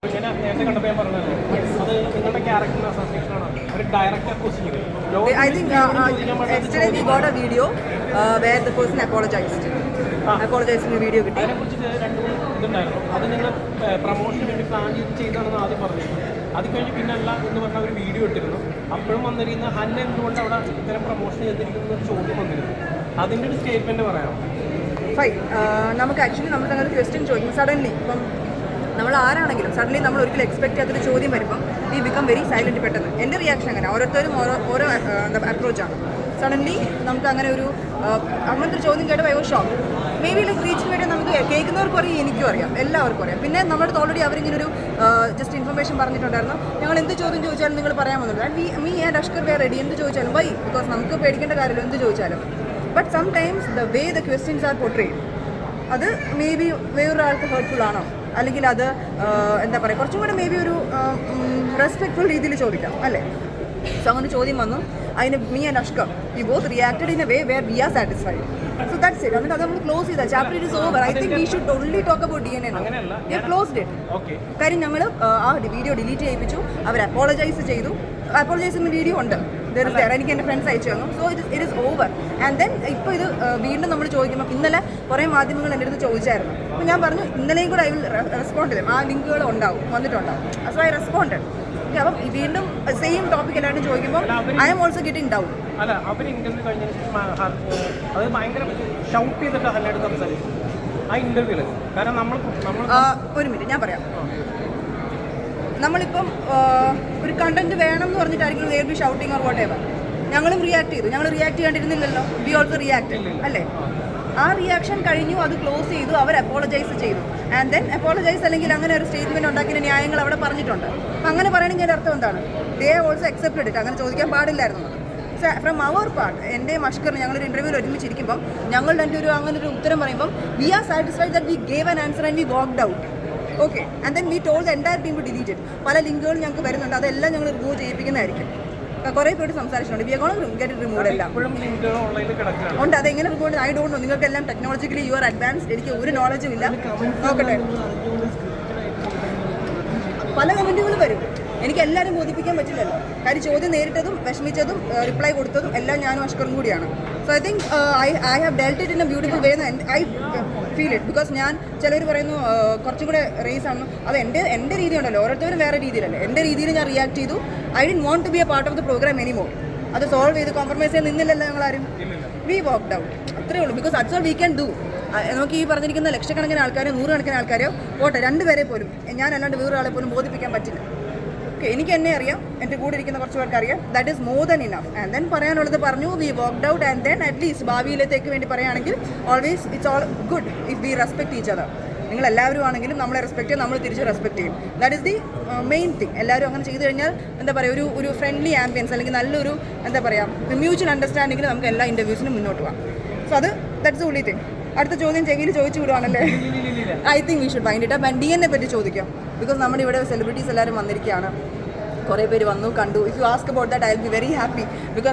I think uh, uh, yesterday we got a video uh, where the person apologized. the video കുറിച്ച് രണ്ട് മൂന്ന് ഇതുണ്ടായിരുന്നു. അത് കഴിഞ്ഞ് പിന്നെ അല്ല എന്ന് പറഞ്ഞ ഒരു വീഡിയോ ഇട്ടിരുന്നു. അപ്പോഴും വന്നിരിക്കുന്ന ഹന്ന എന്തുകൊണ്ട് അവിടെ ഇത്തരം പ്രൊമോഷൻ ചെയ്തിരിക്കുന്ന ഒരു ചോദ്യം വന്നിരുന്നു. അതിന്റെ ഒരു സ്റ്റേറ്റ്മെന്റ് പറയാം ഫൈൻ നമുക്ക് ആക്ച്വലി നമ്മൾ അങ്ങനെ ക്വസ്റ്റ്യൻ ചോദിക്കും. സഡൻലി ഇപ്പം നമ്മൾ ആരാണെങ്കിലും സഡൻലി നമ്മൾ ഒരിക്കലും എക്സ്പെക്ട് ചെയ്യാത്തൊരു ചോദ്യം വരുമ്പം വി ബിക്കം വെരി സൈലന്റ് പെട്ടെന്ന്. എന്റെ റിയാക്ഷൻ അങ്ങനെ. ഓരോരുത്തരും ഓരോ ഓരോ എന്താ അപ്രോച്ചാണ് സഡൻലി നമുക്ക് അങ്ങനെ ഒരു അങ്ങനത്തെ ഒരു ചോദ്യം കേട്ടപ്പോൾ I shock may be like റീച്ചിന് വേണ്ടി നമുക്ക് കേൾക്കുന്നവർക്കും അറിയാം എനിക്കും അറിയാം എല്ലാവർക്കും അറിയാം. പിന്നെ നമ്മുടെ ഓൾറെഡി അവരിങ്ങനെ ഒരു ജസ്റ്റ് ഇൻഫർമേഷൻ പറഞ്ഞിട്ടുണ്ടായിരുന്നു. ഞങ്ങൾ എന്ത് ചോദ്യം ചോദിച്ചാലും നിങ്ങൾ പറയാൻ വന്നുള്ളൂ and we me and Ashkar we ready എന്ത് ചോദിച്ചാലും വൈ ബിക്കോസ് നമുക്ക് പേടിക്കേണ്ട കാര്യമില്ല എന്ത് ചോദിച്ചാലും. But sometimes the way the questions are portrayed അത് മേ ബി വേറൊരാൾക്ക് ഹേർട്ട്ഫുൾ ആണോ? അല്ലെങ്കിൽ അത് എന്താ പറയുക കുറച്ചും കൂടെ മേ ബി ഒരു റെസ്പെക്ട്ഫുൾ രീതിയിൽ ചോദിക്കാം അല്ലേ? സോ അങ്ങനെ ചോദ്യം വന്നു. അതിന് me and Ashkar we both reacted in a way where we are satisfied so that's it എന്നിട്ട് അത് നമ്മൾ ക്ലോസ് ചെയ്ത. Chapter it is over I think we should only talk about D N A അങ്ങനെയല്ല. Closed it okay കാര്യം ഞങ്ങൾ ആ video delete ചെയ്യിപ്പിച്ചു. അവർ അപ്പോളജൈസ് ചെയ്തു. ചെയ്യുന്ന വീഡിയോ ഉണ്ട്. എനിക്ക് എന്റെ ഫ്രണ്ട്സ് അയച്ചു തന്നു. So it it is over and then ഇപ്പോൾ ഇത് വീണ്ടും നമ്മൾ ചോദിക്കുമ്പോൾ ഇന്നലെ കുറേ മാധ്യമങ്ങൾ എന്റെ അടുത്ത് ചോദിച്ചായിരുന്നു. അപ്പോൾ ഞാൻ പറഞ്ഞു ഇന്നലെയും കൂടെ ഐ വിൽ റെസ്പോണ്ട് ചെയ്യും ആ ലിങ്കുകൾ ഉണ്ടാവും വന്നിട്ടുണ്ടാവും. സോ ഐ റെസ്പോണ്ടഡ് അപ്പം വീണ്ടും സെയിം ടോപ്പിക് എല്ലാവരും ചോദിക്കുമ്പോൾ I'm also getting down അല്ല അവർ ഇന്റർവ്യൂ കഴിഞ്ഞതിന് ശേഷം മ- ഹ- അത് ഭയങ്കര ഷൗട്ട് ചെയ്തിട്ട് ഹന്നയോട് സംസാരിച്ചു. ആ ഇന്റർവ്യൂൽ കാരണം നമ്മൾ നമ്മൾ ഒരു മിനിറ്റ് ഞാൻ പറയാം. നമ്മളിപ്പം ഒരു കണ്ടന്റ് വേണം എന്ന് പറഞ്ഞിട്ടായിരിക്കും be shouting or whatever ഞങ്ങളും റിയാക്ട് ചെയ്തു. ഞങ്ങൾ റിയാക്ട് ചെയ്യാണ്ടിരുന്നില്ലല്ലോ. വി ഓൾസോ റിയാക്ട് അല്ലേ? ആ റിയാക്ഷൻ കഴിഞ്ഞു അത് ക്ലോസ് ചെയ്തു അവർ അപ്പോളജൈസ് ചെയ്തു. ആൻഡ് ദെൻ അപ്പോളജൈസ് അല്ലെങ്കിൽ അങ്ങനെ ഒരു സ്റ്റേറ്റ്മെന്റ് ഉണ്ടാക്കിയ ന്യായങ്ങൾ അവിടെ പറഞ്ഞിട്ടുണ്ട്. അപ്പം അങ്ങനെ പറയണമെങ്കിൽ എന്റെ അർത്ഥം എന്താണ്? ദേ ഓൾസോ അക്സെപ്റ്റഡ് ഇറ്റ് അങ്ങനെ ചോദിക്കാൻ പാടില്ലായിരുന്നു. സോ ഫ്രം അവർ പാർട്ട് എന്റെ മഷ്കറിന് ഞങ്ങളൊരു ഇന്റർവ്യൂവിൽ ഒരുമിച്ചിരിക്കുമ്പം ഞങ്ങളുടെ എന്റെ ഒരു അങ്ങനെ ഒരു ഉത്തരം പറയുമ്പോൾ we are satisfied that we gave an answer and we walked out okay and then we told the entire team deleted പല ലിങ്കുകളും ഞങ്ങൾക്ക് വരുന്നുണ്ട്. അതെല്ലാം ഞങ്ങൾ റിമൂവ് ചെയ്യിപ്പിക്കുന്നതായിരിക്കും. കുറേ പേര് സംസാരിച്ചിട്ടുണ്ട്. വി ആർ ഗെറ്റ് റിമൂവ് എല്ലാം. ഉണ്ട്. അതെങ്ങനെ റിമൂവ് ഐ ഡോണ്ട് നോ നിങ്ങൾക്കെല്ലാം ടെക്നോളജിക്കലി യു ആർ അഡ്വാൻസ്ഡ് എനിക്ക് ഒരു നോളജും ഇല്ല. നോക്കട്ടെ. പല കമന്റുകൾ വരും. എനിക്ക് എല്ലാവരും ബോധിപ്പിക്കാൻ പറ്റില്ലല്ലോ. കാര്യം ചോദ്യം നേരിട്ടതും വിഷമിച്ചതും റിപ്ലൈ കൊടുത്തതും എല്ലാം ഞാനും അഷ്കറും കൂടിയാണ്. So I think I I have dealt it in a beautiful way I feel it because ഞാൻ ചിലർ പറയുന്നു കുറച്ചും കൂടെ റേസ് ആണ്. അത് എന്റെ എന്റെ രീതി ഉണ്ടല്ലോ ഓരോരുത്തരും വേറെ രീതിയിലല്ലേ. എന്റെ രീതിയിൽ ഞാൻ റിയാക്ട് ചെയ്തു. I didn't want to be a part of the programme any more അത് സോൾവ് ചെയ്ത് കോംപ്രമൈസ് ചെയ്യാൻ നിന്നില്ലല്ലോ ഞങ്ങളാരും. വി വർക്ക് ഔട്ട് അത്രേ ഉള്ളൂ. Because that's all we can do നമുക്ക് ഈ പറഞ്ഞിരിക്കുന്ന ലക്ഷക്കണക്കിന് ആൾക്കാരോ നൂറുകണക്കിന് ആൾക്കാരോ പോട്ടെ രണ്ടുപേരെ പോലും. ഞാൻ അല്ലാണ്ട് വേറൊരാളെ പോലും ബോധിപ്പിക്കാൻ പറ്റില്ല. ഓക്കെ എനിക്ക് എന്നെ അറിയാം. എന്റെ കൂടെ ഇരിക്കുന്ന കുറച്ച് പേർക്ക് അറിയാം. That is more than enough and then പറയാനുള്ളത് പറഞ്ഞു we worked out and then at least ഭാവിയിലേക്ക് വേണ്ടി പറയുകയാണെങ്കിൽ always it's all good if we respect each other നിങ്ങൾ എല്ലാവരും ആണെങ്കിലും നമ്മളെ റെസ്പെക്ട് ചെയ്യും നമ്മൾ തിരിച്ച് റെസ്പെക്ട് ചെയ്യും. That is the main thing എല്ലാവരും അങ്ങനെ ചെയ്തു കഴിഞ്ഞാൽ എന്താ പറയുക ഒരു ഒരു ഫ്രണ്ട്ലി ആംബിയൻസ് അല്ലെങ്കിൽ നല്ലൊരു എന്താ പറയുക മ്യൂച്വൽ അണ്ടർസ്റ്റാൻഡിങ്ങിൽ നമുക്ക് എല്ലാ ഇന്റർവ്യൂസിനും മുന്നോട്ട് പോകാം. സോ അത് ദാറ്റ്സ് ഓൺലി തിങ് അടുത്ത ചോദ്യം ചെവിയിൽ ചോദിച്ചു വിടുവാണല്ലേ? I think we should wind up the എന്നെ പറ്റി ചോദിക്കാം. ബിക്കോസ് നമ്മുടെ ഇവിടെ സെലിബ്രിറ്റീസ് എല്ലാവരും വന്നിരിക്കുകയാണ്. കുറേ പേര് വന്നു കണ്ടു. If you ask about that I will be very happy because